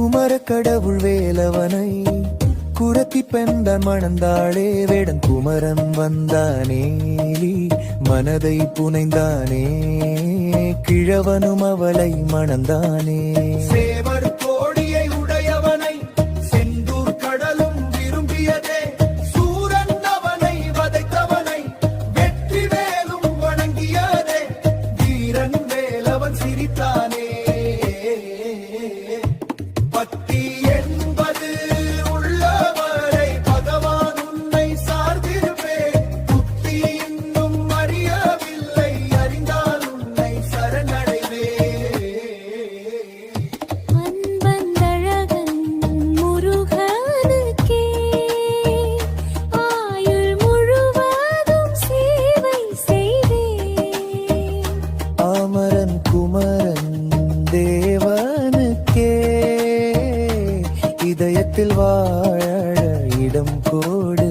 குமர கடவுள் வேலவனை குரத்தி பெண்தான் மணந்தாளே வேடன் குமரன் வந்தானே மனதை புனைந்தானே கிழவனும் அவளை மணந்தானே. சேவர் கோடியை உடையவனை செந்தூர் கடலும் விரும்பியதே. இதயத்தில் வாழ இடம் கோடு.